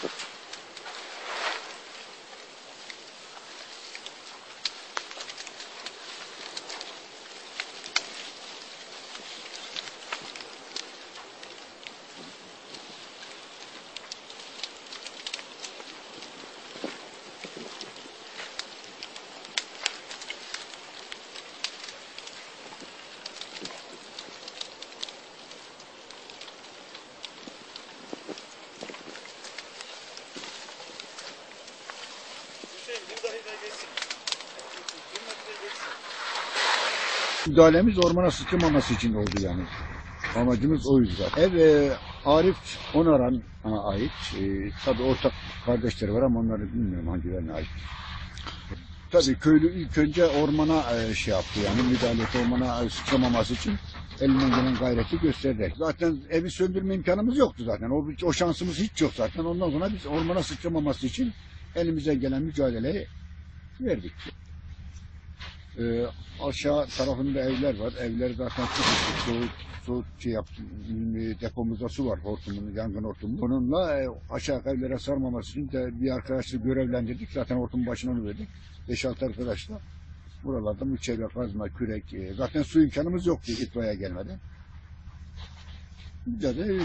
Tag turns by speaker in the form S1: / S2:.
S1: Thank you. Müdahalemiz ormana sıçramaması için oldu yani. Amacımız oydu zaten. Ev e, Arif Onaran'a ait. E, tabii ortak kardeşleri var ama onları bilmiyorum hangilerine ait. Tabii köylü ilk önce ormana e, şey yaptı yani müdahale etti ormana e, sıçramaması için elinden gelen gayreti gösterdi. Zaten evi söndürme imkanımız yoktu zaten. O, o şansımız hiç yok zaten. Ondan sonra biz ormana sıçramaması için elimize gelen mücadeleyi verdik. Ee, aşağı tarafında evler var. Evler zaten tuttu, soğuk, soğuk şey yaptı. e, Depomuzda su var hortumun, yangın hortumu. Onunla e, aşağı evlere sarmaması için de bir arkadaşla görevlendirdik. Zaten hortumun başına onu verdik. 5-6 arkadaşla. Buralarda müçevve, kazma, kürek. e, zaten su imkanımız yoktu itfaiye gelmeden. Mücadele